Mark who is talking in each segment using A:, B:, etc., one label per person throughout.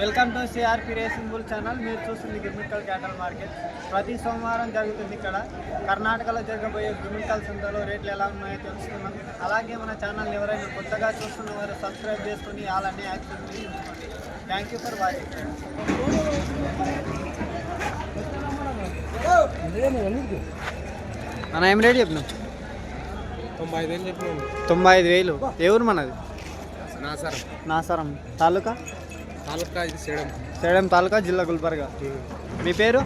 A: Welcome to CRP racing bull channel మీరు చూస్తుంది గుమ్మిక్కల్ క్యాటల్ market ప్రతి సోమవారం జరుగుతుంది ఇక్కడ. కర్ణాటకలో జరగబోయే గుమ్మిక్కల్ సంతలో రేట్లు ఎలా ఉన్నాయో తెలుసుకున్నాం అలాగే మన ఛానల్ ఎవరైనా కొత్తగా చూస్తున్న వారు సబ్స్క్రైబ్ చేసుకుని అలానే యాక్టివ్ ఉంచుకోండి. థ్యాంక్ యూ ఫర్ వాచింగ్ అన్న ఏం రేట్ చెప్పినాం
B: తొంభై ఐదు వేలు చెప్పినాను
A: తొంభై ఐదు వేలు. ఏ ఊరు మనది?
B: నా సార్
A: నాసారం. తాలూకా?
B: తాలూకా ఇది చేయడం
A: సేడం తాలూకా జిల్లా గుల్బర్గా. మీ పేరు?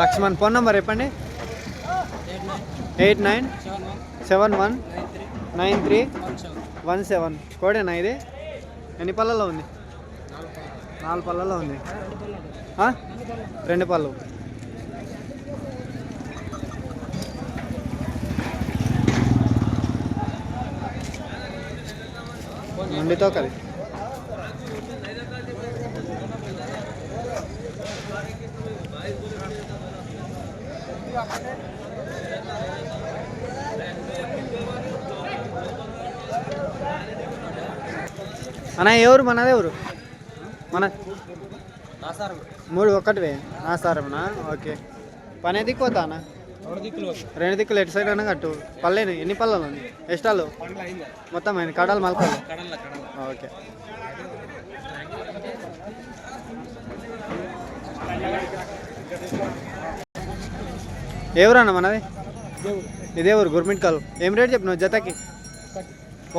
A: లక్ష్మణ్. ఫోన్ నంబర్ చెప్పండి. Eight nine seven one nine three one seven. కోడేనా ఇది? ఎన్ని పళ్ళలో ఉంది? నాలుగు పళ్ళలో ఉంది? రెండు పళ్ళు. మండితో కది అన్న ఎవరు? మనది ఎవరు? మన మూడు ఒక్కటివే. నా సారమనా ఓకే. పని దిక్కుపోతా అన్న?
B: రెండు దిక్కులు
A: ఎటు సైడ్ అయినా కట్టు. పల్లెని ఎన్ని పళ్ళలు ఉంది
B: అయిందా
A: మొత్తం అయింది. కడాలు మలకాలు? ఓకే. ఎవరన్నా మనది? ఇదే ఊరు గుర్మిట్ కాల్ ఏం రేట్ చెప్పినావు జతకి?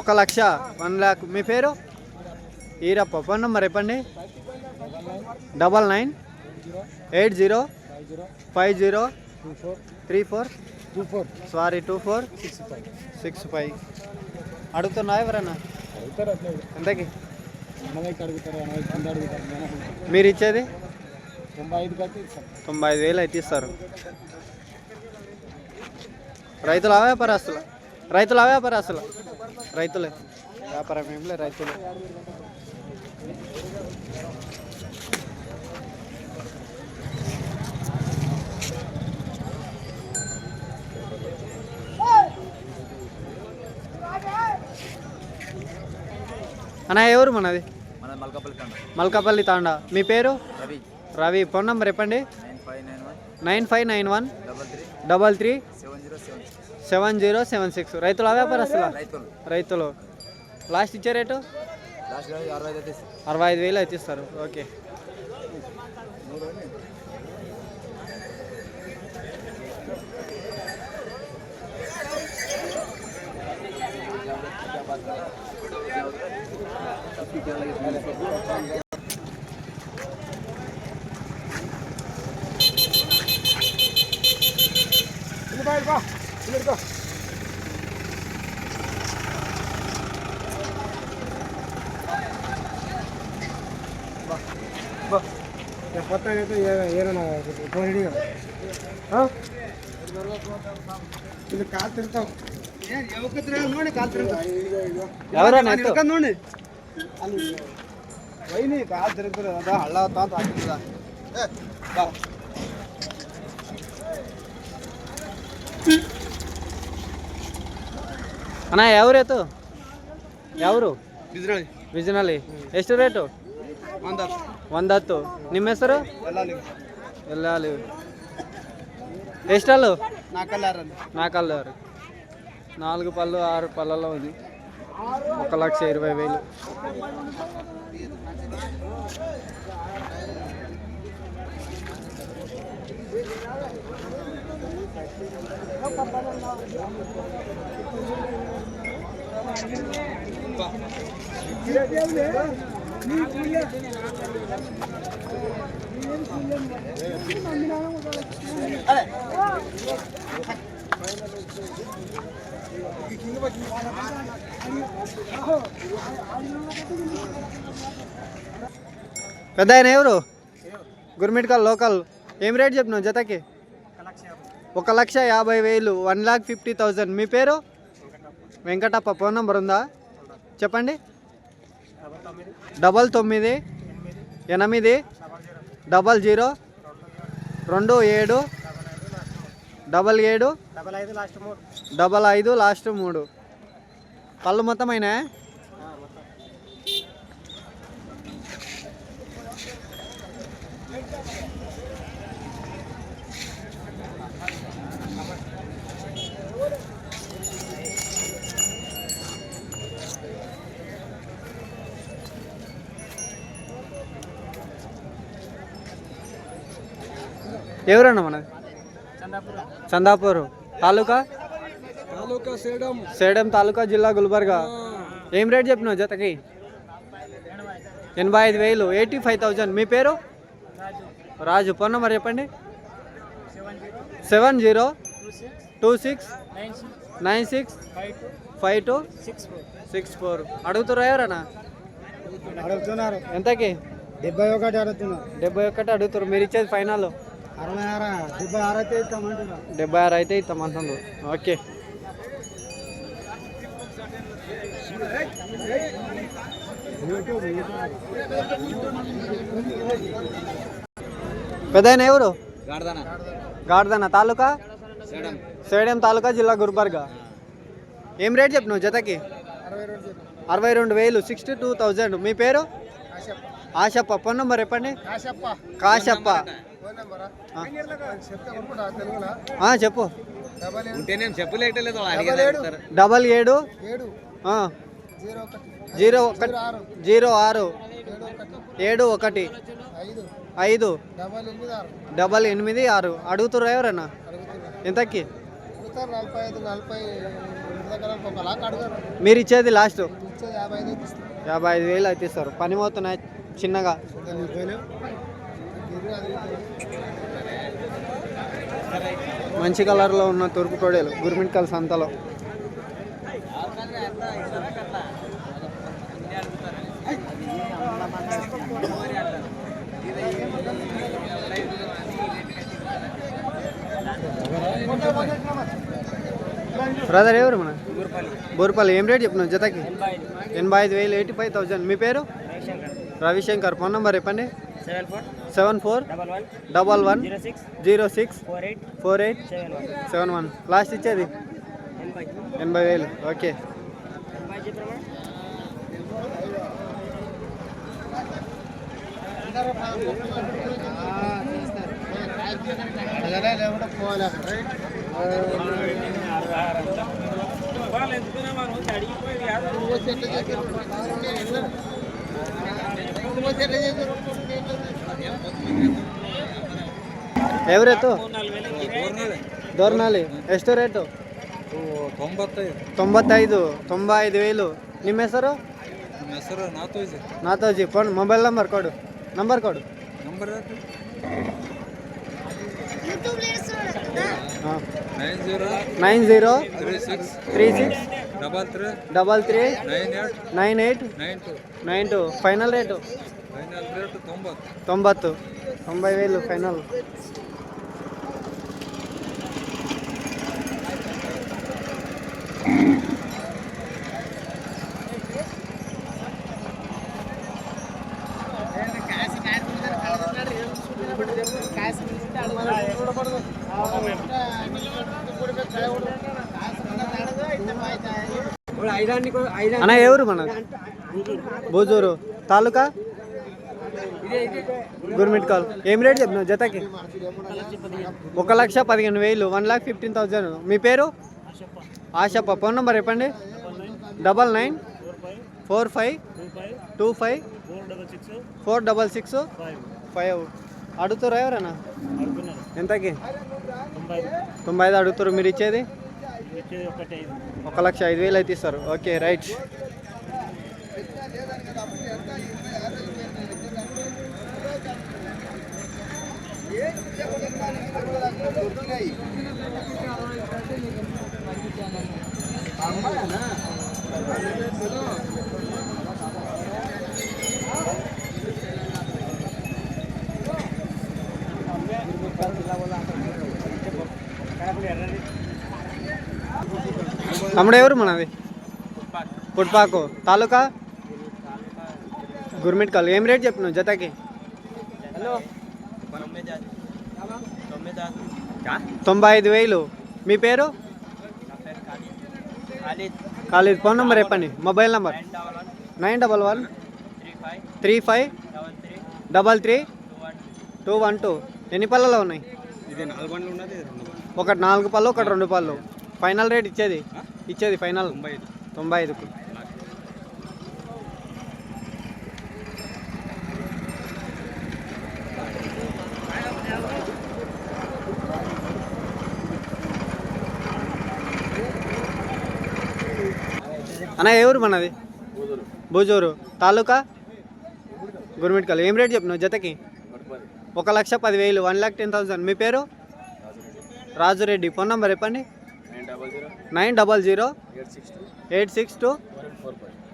A: ఒక లక్ష వన్ ల్యాక్ మీ పేరు? ఈరప్ప ఫోన్ నెంబర్ చెప్పండి? Double nine eight zero
B: five zero
A: three four
B: two four
A: sorry two four
B: six five.
A: Six five అడుగుతున్నా ఎవరన్నా? ఎంతకి? మీరు ఇచ్చేది?
B: తొంభై ఐదు
A: వేలు అయితే ఇస్తారు. రైతుల వ్యాపారస్తులు. రైతుల వ్యాపారస్తులు. రైతులే. వ్యాపారం ఏం లేదు రైతులు. అన్న ఎవరు మనది?
B: మన మల్కాపల్లి తండ.
A: మీ పేరు?
B: రవి.
A: ఫోన్ నంబర్ చెప్పండి.
B: Nine
A: five nine
B: one. Double three.
A: Seven zero seven six. రైతుల వ్యాపారస్తుల?
B: రైతులు.
A: రైతులు. లాస్ట్ ఇచ్చే రేటు?
B: అరవై ఐదు అయితే
A: అరవై ఐదు వేలు అయితే ఇస్తారు ఓకే
B: కొత్త అయితే ఏమైనా ఇది కాలు తింటాం
A: ఎవరన్నా ఎత్తు.
B: వైని కాలు తిరుగుతుంది కదా హళ్ళ తాగుతుందా
A: ಅಣ್ಣ ಯಾವ ರೇತು ಯಾವರು
B: ಬಿಸ್ರಳಿ
A: ವಿಜನಲ್ಲಿ ಎಷ್ಟು ರೇಟು
B: ಒಂದು
A: ಒಂದು ಹತ್ತು ನಿಮ್ಮ ಹೆಸರು
B: ಎಲ್ಲ
A: ಎಲ್ಲ ಅಲ್ಲಿ ఎస్టాలు
B: నాకల్లా రండి
A: నాకల్లు నాలుగు పళ్ళు ఆరు పళ్ళలో ఉంది ఒక లక్ష ఇరవై వేలు. పెద్ద ఆయన ఎవరు? గుర్మిట్కల్ లోకల్. ఏం రేట్ చెప్పినావు జతకి? ఒక లక్ష యాభై వేలు వన్ లాక్ ఫిఫ్టీ థౌజండ్. మీ పేరు? వెంకటప్ప. ఫోన్ నంబర్ ఉందా? చెప్పండి. డబల్ తొమ్మిది ఎనిమిది డబల్ జీరో రెండు ఏడు డబల్ ఏడు
B: డబల్ ఐదు లాస్ట్ మూడు.
A: పళ్ళు మొత్తం అయినా? ఎవరన్నా మనది? చందాపూర్. తాలూకా?
B: సేడం.
A: తాలూకా జిల్లా గుల్బర్గా. ఏం రేట్ చెప్పినావు జతకి? ఎనభై ఐదు వేలు ఎయిటీ ఫైవ్ థౌజండ్. మీ పేరు? రాజు. ఫోన్ నెంబర్ చెప్పండి. Seven zero two six nine six five two six four. అడుగుతురా ఎవరన్నా?
B: అడుగుతున్నారు.
A: ఎంతకి?
B: డెబ్బై ఒకటి అడుగుతున్నారు.
A: డెబ్బై ఒకటి అడుగుతారు మీరు ఇచ్చేది ఫైనల్.
B: డెబ్బై ఆరు అయితే ఇస్తామంటున్నారు.
A: డెబ్బై ఆరు అయితే ఇస్తాం అంటున్నారు ఓకే. పెద్దాయన ఎవరు?
B: గాడదానా?
A: గాడ్దన్న తాలూకా?
B: సేడం.
A: సేడం తాలూకా జిల్లా గుల్బర్గా ఏం రేట్ చెప్పినావు జతకి?
B: అరవై రెండు
A: వేలు సిక్స్టీ టూ థౌజండ్. మీ పేరు? ఆశప్ప. ఫోన్ నెంబర్ చెప్పండి.
B: కాశప్ప
A: కాశప్ప.
B: ఫోన్ నెంబరా
A: ఆ.
B: చెప్తే అనుకుంటా తెలుగులో
A: ఆ, చెప్పు.
B: డబల్ ఏడు. జీరో ఒకటి
A: జీరో
B: ఆరు ఏడు ఒకటి ఐదు డబల్ ఎనిమిది ఆరు.
A: అడుగుతున్నారు ఎవరన్నా ఎంతకి మీరు ఇచ్చేది లాస్ట్?
B: యాభై ఐదు
A: వేలు అయితే ఇస్తారు. పని పోతున్నాయి చిన్నగా. మంచి కలర్లో ఉన్న తూర్పు కోడేలు గుర్మిట్ కల్ సంతలో. బ్రదర్ ఎవరు మన? బోర్పల్లి ఏం రేట్ చెప్పిన జతకి? ఎనభై ఐదు వేలు ఎయిటీ ఫైవ్ థౌజండ్. మీ పేరు? రవిశంకర్. ఫోన్ నెంబర్ చెప్పండి. Seven four
C: double one
A: double one
C: zero six
A: zero six
C: four eight
A: four eight
C: seven one
A: seven one. Last ఇచ్చేది?
C: ఎనభై.
A: వేలు. ఓకే.
B: పోవాలి
A: ಎವರೇತು ದೋರ್ನಾಲಿ ಎಷ್ಟು ರೇಟು
B: ತೊಂಬತ್ತೈದು.
A: ತೊಂಬತ್ತೈದು ತೊಂಬೈದು ವೇಲು ನಿಮ್ಮ ಹೆಸರು?
B: ನಮ್ಮ
A: ನಾಥೋಜಿ ಫೋನ್ ಮೊಬೈಲ್ ನಂಬರ್ ಕೊಡು. ನಂಬರ್ ಕೊಡು.
B: ನಂಬರ್
A: ಹಾಂ.
B: Nine zero
A: three six
B: double three
A: nine eight nine two
B: final rate ತೊಂಬತ್ತು
A: ತೊಂಬತ್ತು ತೊಂಬೈ ವೇಲು ಫೈನಲ್ అన్న ఎవరు మన? బోజూరు. తాలూకా? గుర్మిట్కాల్ ఏం రేట్ చెప్పినావు జతకి? ఒక లక్ష పదిహేను వేలు వన్ లాక్ ఫిఫ్టీన్ థౌజండ్. మీ పేరు? ఆశప్ప. ఫోన్ నెంబర్ చెప్పండి. Double nine four five two five four double six five. అడుగుతారా ఎవరన్నా ఎంతకి? తొంభై ఐదు. అడుగుతారు. మీరు ఇచ్చేది? ఒక లక్ష ఐదు వేలు అయితే ఇస్తారు. Okay right. తమ్ముడు ఎవరు మనది? పుట్పాకు. తాలూకా? గుర్మిట్కల్ ఏం రేట్ చెప్పినావు జతకి? తొంభై ఐదు వేలు. మీ పేరు? ఖాళీ. ఫోన్ నెంబర్ చెప్పండి. Mobile number. Nine double one. Three five. Double three. Two one two. ఎన్ని పళ్ళలో ఉన్నాయి? ఒకటి నాలుగు పళ్ళు ఒకటి రెండు పళ్ళు. ఫైనల్ రేట్ ఇచ్చేది. ఇచ్చేది ఫైనల్?
B: తొంభై
A: ఐదుకు అన్న ఏ ఊరు మనది? భూజూరు తాలూకా? గుర్మిట్కల్ ఏం రేట్ చెప్పినావు జతకి? ఒక లక్ష పదివేలు వన్ ల్యాక్ టెన్ థౌసండ్. మీ పేరు? రాజురెడ్డి. ఫోన్ నెంబర్ చెప్పండి. Nine double zero eight six two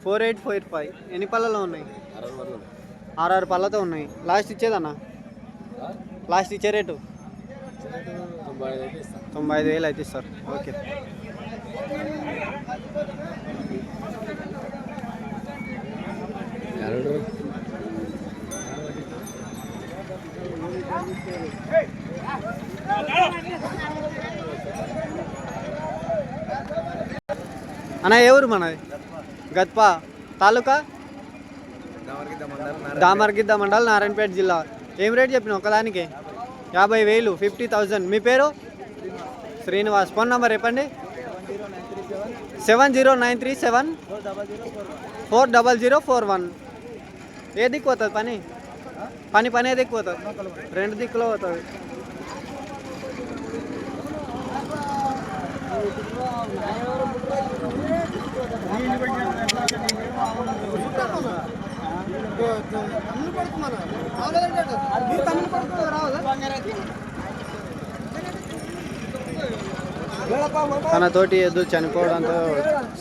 A: four eight four five. ఎన్ని పళ్ళలో ఉన్నాయి? ఆరు పళ్ళతో ఉన్నాయి. లాస్ట్ ఇచ్చేదన్నా? లాస్ట్ ఇచ్చే రేటు? తొంభై ఐదు వేలు అయితే ఇస్తారు. ఓకే. అన్న ఏ ఊరు మనది? గద్ప తాలూకా? దామర్గిద్ద మండల్ నారాయణపేట జిల్లా. ఏం రేట్ చెప్పిన ఒకదానికి? యాభై వేలు ఫిఫ్టీ థౌజండ్. మీ పేరు? శ్రీనివాస్. ఫోన్ నెంబర్ చెప్పండి. Seven zero nine three seven four double zero four one. ఏ దిక్కు పోతుంది పని? పని పని ఏ దిక్కు పోతుంది? రెండు దిక్కులో పోతుంది. తన తోటి ఎద్దు చనిపోవడంతో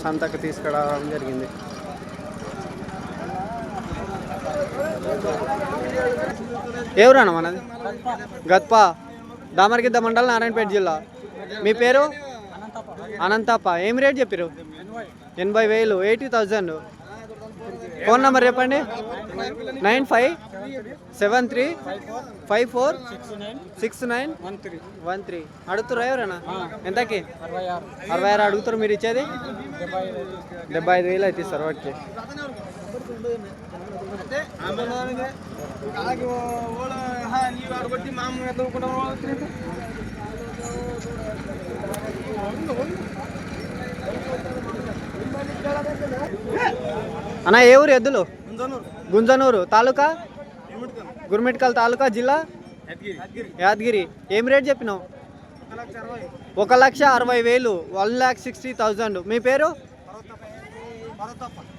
A: సంతకు తీసుకురావడం జరిగింది. ఎవరన్నా మనది? గత్ప? దామరగిద్ద మండలం నారాయణపేట జిల్లా. మీ పేరు? అనంతప్ప ఏం రేట్ చెప్పారు ఎనభై వేలు ఎయిటీ థౌజండ్. ఫోన్ నెంబర్ చెప్పండి. Nine five seven three five four six nine one three. అడుగుతారు ఎవరైనా? ఎంతకి? అరవై ఆరు అడుగుతారు మీరు ఇచ్చేది? డెబ్బై ఐదు వేలు అయితే సార్ ఓకే. అన్న ఏ ఊరు ఎద్దులు? గుంజనూరు. తాలూకా? గుర్మిట్కల్ తాలూకా జిల్లా? యాదగిరి. ఏం రేట్ చెప్పినావు? ఒక లక్ష అరవై వేలు. One lakh sixty thousand. మీ పేరు?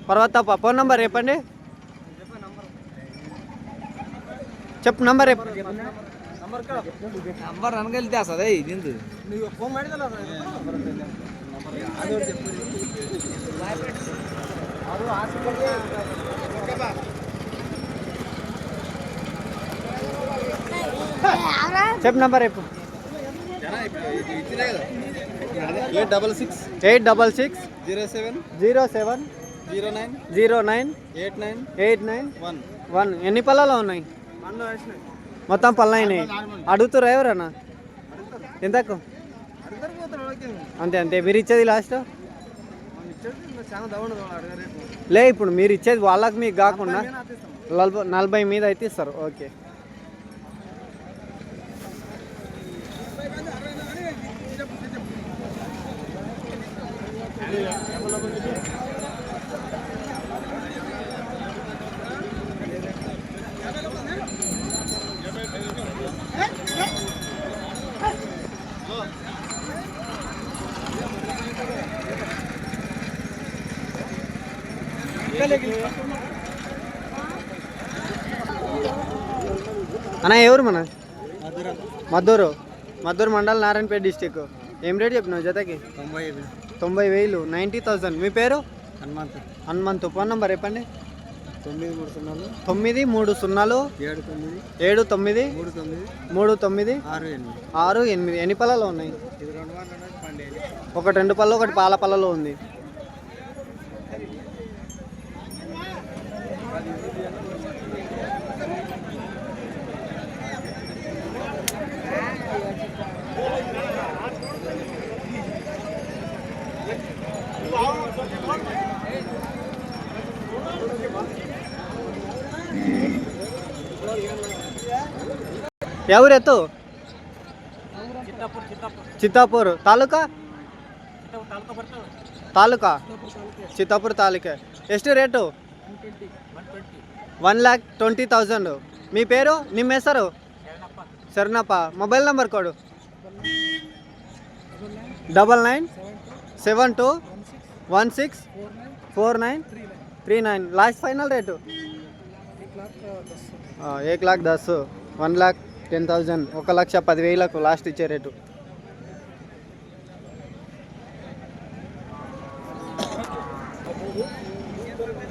A: పర్వతప్ప. ఫోన్ నంబర్ చెప్పండి. చెప్పు నంబర్ చెప్పు.
C: నంబర్ అనగలితే అసలు నిందు
A: చెప్పు నంబర్ చెప్పు.
B: Eight double six
A: eight double six
B: zero seven
A: zero seven
B: zero nine
A: zero nine
B: eight nine
A: eight nine
B: one
A: one. ఎన్ని పళ్ళలో ఉన్నాయి? మొత్తం పళ్ళు అయినాయి. అడుగుతారా ఎవరన్నా? ఎంతకు? అంతే అంతే. మీరు ఇచ్చేది లాస్ట్ లే ఇప్పుడు మీరు ఇచ్చేది వాళ్ళకి మీకు కాకుండా నలభై నలభై మీద అయితే ఇస్తారు. ఓకే. అన్న ఎవరు మన? మద్దూరు. మద్దూరు మండల్ నారాయణపేట డిస్టిక్ ఏం రేట్ చెప్పినావు జతకి?
B: తొంభై
A: వేలు. Ninety thousand. మీ పేరు?
B: హనుమంత్.
A: హనుమంతు. ఫోన్ నంబర్ చెప్పండి.
B: తొమ్మిది మూడు సున్నాలు.
A: తొమ్మిది మూడు సున్నాలు.
B: ఏడు తొమ్మిది.
A: ఏడు తొమ్మిది.
B: మూడు తొమ్మిది.
A: మూడు తొమ్మిది.
B: ఆరు ఎనిమిది.
A: ఆరు ఎనిమిది. ఎన్ని పళ్ళలో ఉన్నాయి? ఒకటి రెండు పళ్ళు ఒకటి పాల పళ్ళలో ఉంది. ఎవరు ఎత్తు చిత్తాపూర్ తాలూకా ತಾಲೂಕಾ ಚಿತ್ತಾಪುರ ತಾಲೂಕೆ ಎಷ್ಟು rate one lakh twenty thousand మీ పేరు ನಿಮ್ಮ ಹೆಸರು ಶರಣಪ್ಪ ಮೊಬೈಲ್ ನಂಬರ್ ಕೊಡು double nine seven two one six four nine three nine last final rate ఏక్ లాక్ దస్ వన్ లాక్ టెన్ థౌజండ్ ఒక లక్ష పదివేలకు లాస్ట్ ఇచ్చే రేటు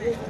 A: Thank you.